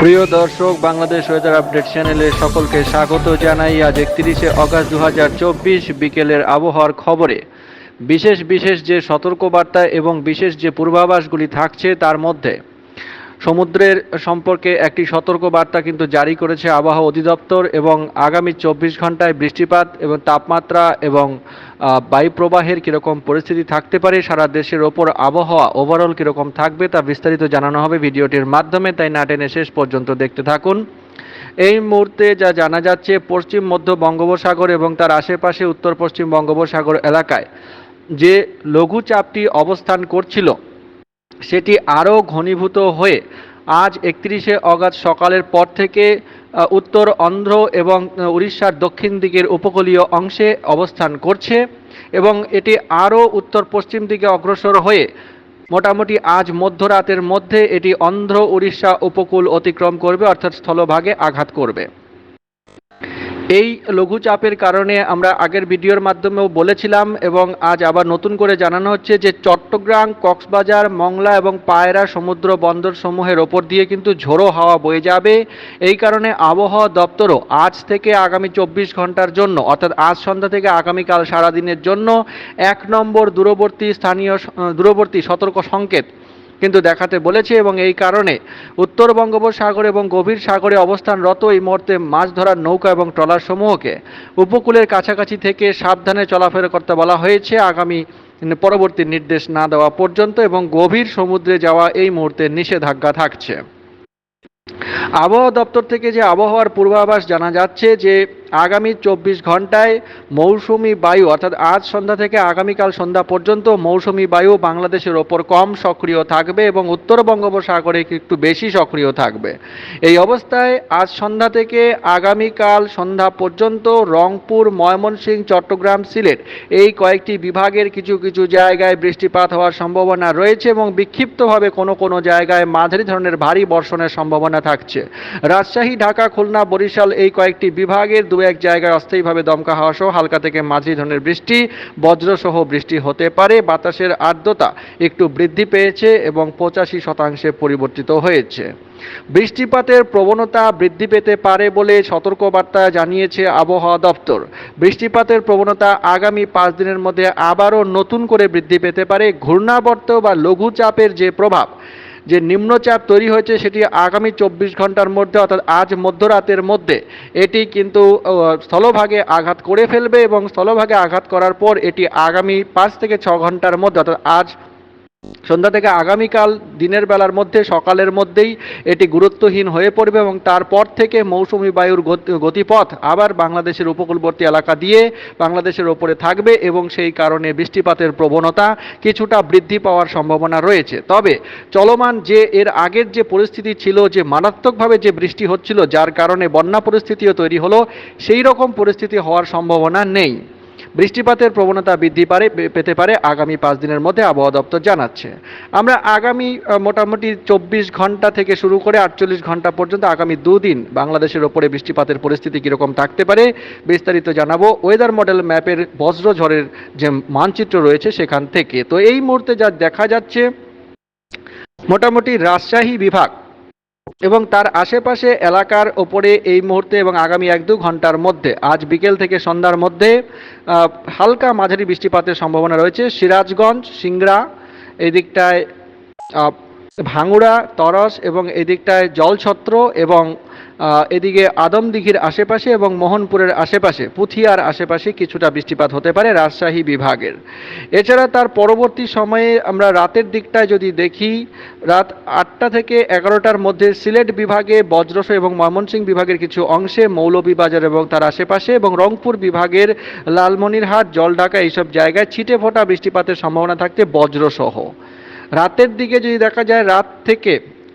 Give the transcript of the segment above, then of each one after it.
প্রিয় দর্শক, Bangladesh weather update চ্যানেলে সকলকে স্বাগত জানাই। আজ একত্রিশে অগস্ট দু বিকেলের আবহাওয়ার খবরে। বিশেষ বিশেষ যে সতর্কবার্তা এবং বিশেষ যে পূর্বাভাসগুলি থাকছে তার মধ্যে সমুদ্রের সম্পর্কে একটি সতর্কবার্তা কিন্তু জারি করেছে আবহাওয়া অধিদপ্তর এবং আগামী চব্বিশ ঘন্টায় বৃষ্টিপাত এবং তাপমাত্রা এবং আহ, বায়ু প্রবাহের কীরকম পরিস্থিতি থাকতে পারে সারা দেশের ওপর আবহাওয়া ওভারঅল কীরকম থাকবে তা বিস্তারিত জানানো হবে ভিডিওটির মাধ্যমে তাই না টেনে শেষ পর্যন্ত দেখতে থাকুন। এই মুহূর্তে যা জানা যাচ্ছে পশ্চিম মধ্য বঙ্গোপসাগর এবং তার আশেপাশে উত্তর পশ্চিম বঙ্গোপসাগর এলাকায় যে লঘুচাপটি অবস্থান করছিল সেটি আরও ঘনীভূত হয়ে আজ একত্রিশে অগাস্ট সকালের পর থেকে উত্তর অন্ধ্র এবং উড়িষ্যার দক্ষিণ দিকের উপকূলীয় অংশে অবস্থান করছে এবং এটি আরও উত্তর পশ্চিম দিকে অগ্রসর হয়ে মোটামুটি আজ মধ্যরাতের মধ্যে এটি অন্ধ্র উড়িষ্যা উপকূল অতিক্রম করবে, অর্থাৎ স্থলভাগে আঘাত করবে। এই লঘুচাপের কারণে আমরা আগের ভিডিওর মাধ্যমেও বলেছিলাম এবং আজ আবার নতুন করে জানানো হচ্ছে যে চট্টগ্রাম, কক্সবাজার, মংলা এবং পায়রা সমুদ্র বন্দর সমূহের ওপর দিয়ে কিন্তু ঝোড়ো হাওয়া বয়ে যাবে। এই কারণে আবহাওয়া দপ্তরও আজ থেকে আগামী চব্বিশ ঘণ্টার জন্য, অর্থাৎ আজ সন্ধ্যা থেকে আগামীকাল সারাদিনের জন্য, এক নম্বর দূরবর্তী স্থানীয় দূরবর্তী সতর্ক সংকেত কিন্তু দেখাতে বলেছে এবং এই কারণে উত্তর বঙ্গোপসাগর এবং গভীর সাগরে অবস্থানরত এই মুহূর্তে মাছ ধরার নৌকা এবং ট্রলার সমূহকে উপকূলের কাছাকাছি থেকে সাবধানে চলাফেরা করতে বলা হয়েছে। আগামী পরবর্তী নির্দেশ না দেওয়া পর্যন্ত এবং গভীর সমুদ্রে যাওয়া এই মুহূর্তে নিষেধাজ্ঞা থাকছে। আবহাওয়া দপ্তর থেকে যে আবহাওয়ার পূর্বাভাস জানা যাচ্ছে যে আগামী চব্বিশ ঘন্টায় মৌসুমি বায়ু, অর্থাৎ আজ সন্ধ্যা থেকে আগামীকাল সন্ধ্যা পর্যন্ত মৌসুমি বায়ু বাংলাদেশের ওপর কম সক্রিয় থাকবে এবং উত্তর বঙ্গোপসাগরে একটু বেশি সক্রিয় থাকবে। এই অবস্থায় আজ সন্ধ্যা থেকে আগামীকাল সন্ধ্যা পর্যন্ত রংপুর, ময়মনসিংহ, চট্টগ্রাম, সিলেট এই কয়েকটি বিভাগের কিছু কিছু জায়গায় বৃষ্টিপাত হওয়ার সম্ভাবনা রয়েছে এবং বিক্ষিপ্তভাবে কোনো কোনো জায়গায় মাঝারি ধরনের ভারী বর্ষণের সম্ভাবনা থাকছে। রাজশাহী, ঢাকা, খুলনা, বরিশাল এই কয়েকটি বিভাগের দু এক জায়গায় অস্থায়ীভাবে দমকা হাওয়া সহ হালকা থেকে মাঝি ধরনের বৃষ্টি, বজ্রসহ বৃষ্টি হতে পারে। বাতাসের আর্দ্রতা একটু বৃদ্ধি পেয়েছে এবং পঁচাশি শতাংশে পরিবর্তিত হয়েছে। বৃষ্টিপাতের প্রবণতা বৃদ্ধি পেতে পারে বলে সতর্কবার্তা জানিয়েছে আবহাওয়া দপ্তর। বৃষ্টিপাতের প্রবণতা আগামী পাঁচ দিনের মধ্যে আবারও নতুন করে বৃদ্ধি পেতে পারে। ঘূর্ণাবর্ত বা লঘুচাপের যে প্রভাব যে নিম্নচাপ তৈরি হয়েছে সেটি আগামী চব্বিশ ঘণ্টার মধ্যে, অর্থাৎ আজ মধ্যরাতের মধ্যে, এটি কিন্তু স্থলভাগে আঘাত করে ফেলবে এবং স্থলভাগে আঘাত করার পর এটি আগামী পাঁচ থেকে ছ ঘণ্টার মধ্যে, অর্থাৎ আজ সন্ধ্যা থেকে আগামীকাল দিনের বেলার মধ্যে, সকালের মধ্যেই এটি গুরুত্বহীন হয়ে পড়বে এবং তারপর থেকে মৌসুমি বায়ুর গতিপথ আবার বাংলাদেশের উপকূলবর্তী এলাকা দিয়ে বাংলাদেশের ওপরে থাকবে এবং সেই কারণে বৃষ্টিপাতের প্রবণতা কিছুটা বৃদ্ধি পাওয়ার সম্ভাবনা রয়েছে। তবে চলমান যে এর আগের যে পরিস্থিতি ছিল, যে মারাত্মকভাবে যে বৃষ্টি হচ্ছিল, যার কারণে বন্যা পরিস্থিতিও তৈরি হলো, সেই রকম পরিস্থিতি হওয়ার সম্ভাবনা নেই। বৃষ্টিপাতের প্রবণতা বৃদ্ধি পারে পেতে পারে আগামী পাঁচ দিনের মধ্যে আবহাওয়া দপ্তর জানাচ্ছে। আমরা আগামী মোটামুটি চব্বিশ ঘণ্টা থেকে শুরু করে আটচল্লিশ ঘণ্টা পর্যন্ত আগামী দুদিন বাংলাদেশের ওপরে বৃষ্টিপাতের পরিস্থিতি কীরকম থাকতে পারে, বিস্তারিত জানাব ওয়েদার মডেল ম্যাপের বজ্রঝড়ের যে মানচিত্র রয়েছে সেখান থেকে। তো এই মুহূর্তে যা দেখা যাচ্ছে, মোটামুটি রাজশাহী বিভাগ এবং তার আশেপাশে এলাকার ওপরে এই মুহূর্তে এবং আগামী এক দু ঘণ্টার মধ্যে আজ বিকেল থেকে সন্ধ্যার মধ্যে হালকা মাঝারি বৃষ্টিপাতের সম্ভাবনা রয়েছে। সিরাজগঞ্জ সিংড়া এই দিকটায় আহ, ভাঙুড়া, তরস এবং এদিকটায় জলছত্র এবং এদিকে আদমদিঘির আশেপাশে এবং মোহনপুরের আশেপাশে, পুথিয়ার আশেপাশে কিছুটা বৃষ্টিপাত হতে পারে রাজশাহী বিভাগের। এছাড়া তার পরবর্তী সময়ে আমরা রাতের দিকটায় যদি দেখি, রাত আটটা থেকে এগারোটার মধ্যে সিলেট বিভাগে বজ্রস এবং ময়মনসিংহ বিভাগের কিছু অংশে মৌলভীবাজার এবং তার আশেপাশে এবং রংপুর বিভাগের লালমনিরহাট, জলঢাকা এইসব জায়গায় ছিটে ফোটা বৃষ্টিপাতের সম্ভাবনা থাকতে বজ্রসহ। রাতের দিকে যদি দেখা যায় রাত থেকে,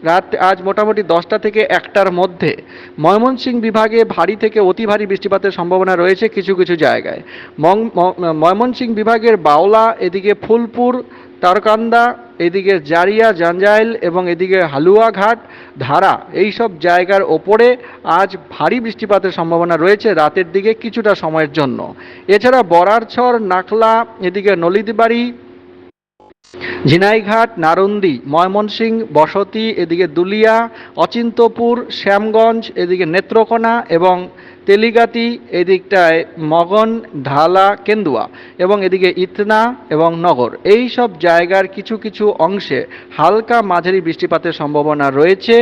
রাত আজ মোটামুটি দশটা থেকে একটার মধ্যে, ময়মনসিংহ বিভাগে ভারী থেকে অতি ভারী বৃষ্টিপাতের সম্ভাবনা রয়েছে কিছু কিছু জায়গায়। ময়মনসিংহ বিভাগের বাওলা, এদিকে ফুলপুর, তারকান্দা, এদিকে জারিয়া, জাঞ্জাইল এবং এদিকে হালুয়াঘাট, ধারা এই সব জায়গার ওপরে আজ ভারী বৃষ্টিপাতের সম্ভাবনা রয়েছে রাতের দিকে কিছুটা সময়ের জন্য। এছাড়া বরারছর নাখলা, এদিকে নলিতবাড়ি ঝিনাইঘাট নারুন্দি ময়মনসিংহ বসতি এদিকে দুলিয়া অচিন্তপুর শ্যামগঞ্জ এদিকে নেত্রকোনা এবং তেলিগাতি, এদিকটায় মগন, ঢালা, কেন্দুয়া এবং এদিকে ইতনা এবং নগর। এই সব জায়গার কিছু কিছু অংশে হালকা মাঝারি বৃষ্টিপাতের সম্ভাবনা রয়েছে।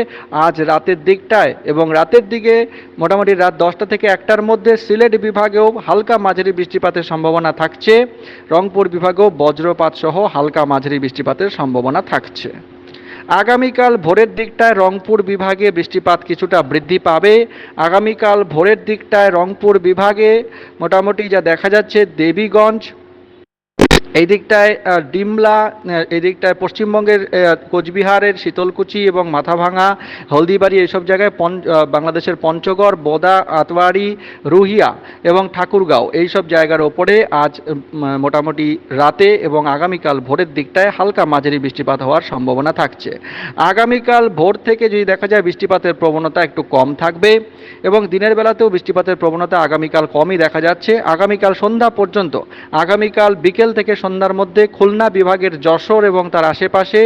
আজ রাতের দিকটায় এবং রাতের দিকে মোটামুটি রাত দশটা থেকে একটার মধ্যে সিলেট বিভাগেও হালকা মাঝারি বৃষ্টিপাতের সম্ভাবনা থাকছে। রংপুর বিভাগেও বজ্রপাত সহ হালকা মাঝারি বৃষ্টিপাতের সম্ভাবনা থাকছে। আগামীকাল ভোরের দিকটায় রংপুর বিভাগে বৃষ্টিপাত কিছুটা বৃদ্ধি পাবে। আগামীকাল ভোরের দিকটায় রংপুর বিভাগে মোটামুটি যা দেখা যাচ্ছে, দেবীগঞ্জ এই দিকটায় ডিমলা এই দিকটায় পশ্চিমবঙ্গের কোচবিহারের শীতলকুচি এবং মাথাভাঙা হলদিবাড়ি এইসব জায়গায় বাংলাদেশের পঞ্চগড়, বোদা, আতওয়ারি, রুহিয়া এবং ঠাকুরগাঁও এই সব জায়গার ওপরে আজ মোটামুটি রাতে এবং আগামীকাল ভোরের দিকটায় হালকা মাঝারি বৃষ্টিপাত হওয়ার সম্ভাবনা থাকছে। আগামীকাল ভোর থেকে যদি দেখা যায় বৃষ্টিপাতের প্রবণতা একটু কম থাকবে এবং দিনের বেলাতেও বৃষ্টিপাতের প্রবণতা আগামীকাল কমই দেখা যাচ্ছে। আগামীকাল সন্ধ্যা পর্যন্ত, আগামীকাল বিকেল থেকে সন্ধ্যার মধ্যে খুলনা বিভাগের যশোর এবং তার আশেপাশে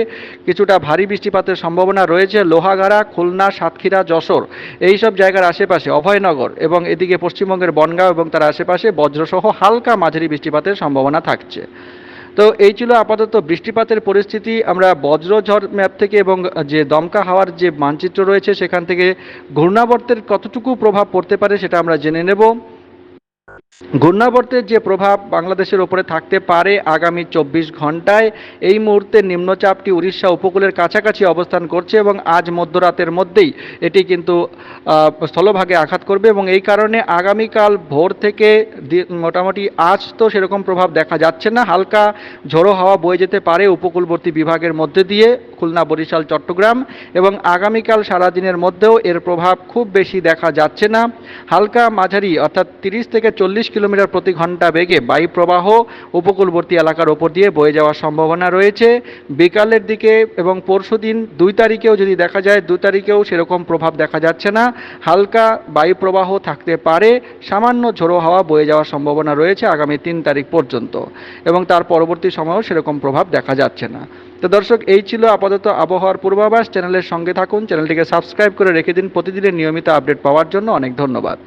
কিছুটা ভারী বৃষ্টিপাতের সম্ভাবনা রয়েছে। লোহাগাড়া, খুলনা, সাতক্ষীরা, যশোর এই সব জায়গার আশেপাশে অভয়নগর এবং এদিকে পশ্চিমবঙ্গের বনগাঁও এবং তার আশেপাশে বজ্রসহ হালকা মাঝারি বৃষ্টিপাতের সম্ভাবনা থাকছে। তো এই ছিল আপাতত বৃষ্টিপাতের পরিস্থিতি। আমরা বজ্রঝড় ম্যাপ থেকে এবং যে দমকা হাওয়ার যে মানচিত্র রয়েছে সেখান থেকে ঘূর্ণাবর্তের কতটুকু প্রভাব পড়তে পারে সেটা আমরা জেনে নেব। ঘূর্ণাবর্তের যে প্রভাব বাংলাদেশের ওপরে থাকতে পারে আগামী চব্বিশ ঘন্টায় এই মুহূর্তে নিম্নচাপটি উড়িষ্যা উপকূলের কাছাকাছি অবস্থান করছে এবং আজ মধ্যরাতের মধ্যেই এটি কিন্তু স্থলভাগে আঘাত করবে এবং এই কারণে আগামীকাল ভোর থেকে মোটামুটি আজ তো সেরকম প্রভাব দেখা যাচ্ছে না। হালকা ঝোড়ো হাওয়া বয়ে যেতে পারে উপকূলবর্তী বিভাগের মধ্যে দিয়ে, খুলনা, বরিশাল, চট্টগ্রাম এবং আগামীকাল সারাদিনের মধ্যেও এর প্রভাব খুব বেশি দেখা যাচ্ছে না। হালকা মাঝারি অর্থাৎ তিরিশ থেকে চল্লিশ কিলোমিটার প্রতি ঘণ্টা বেগে বায়ু প্রবাহ উপকূলবর্তী এলাকার ওপর দিয়ে বয়ে যাওয়ার সম্ভাবনা রয়েছে। বিকালের দিকে এবং পরশুদিন দুই তারিখেও যদি দেখা যায়, দু তারিখেও সেরকম প্রভাব দেখা যাচ্ছে না। হালকা বায়ু প্রবাহ থাকতে পারে, সামান্য ঝোড়ো হাওয়া বয়ে যাওয়ার সম্ভাবনা রয়েছে আগামী তিন তারিখ পর্যন্ত এবং তার পরবর্তী সময়েও সেরকম প্রভাব দেখা যাচ্ছে না। তো দর্শক, এই ছিল আপাতত আবহাওয়ার পূর্বাভাস। চ্যানেলের সঙ্গে থাকুন, চ্যানেলটিকে সাবস্ক্রাইব করে রেখে দিন। প্রতিদিনের নিয়মিত আপডেট পাওয়ার জন্য অনেক ধন্যবাদ।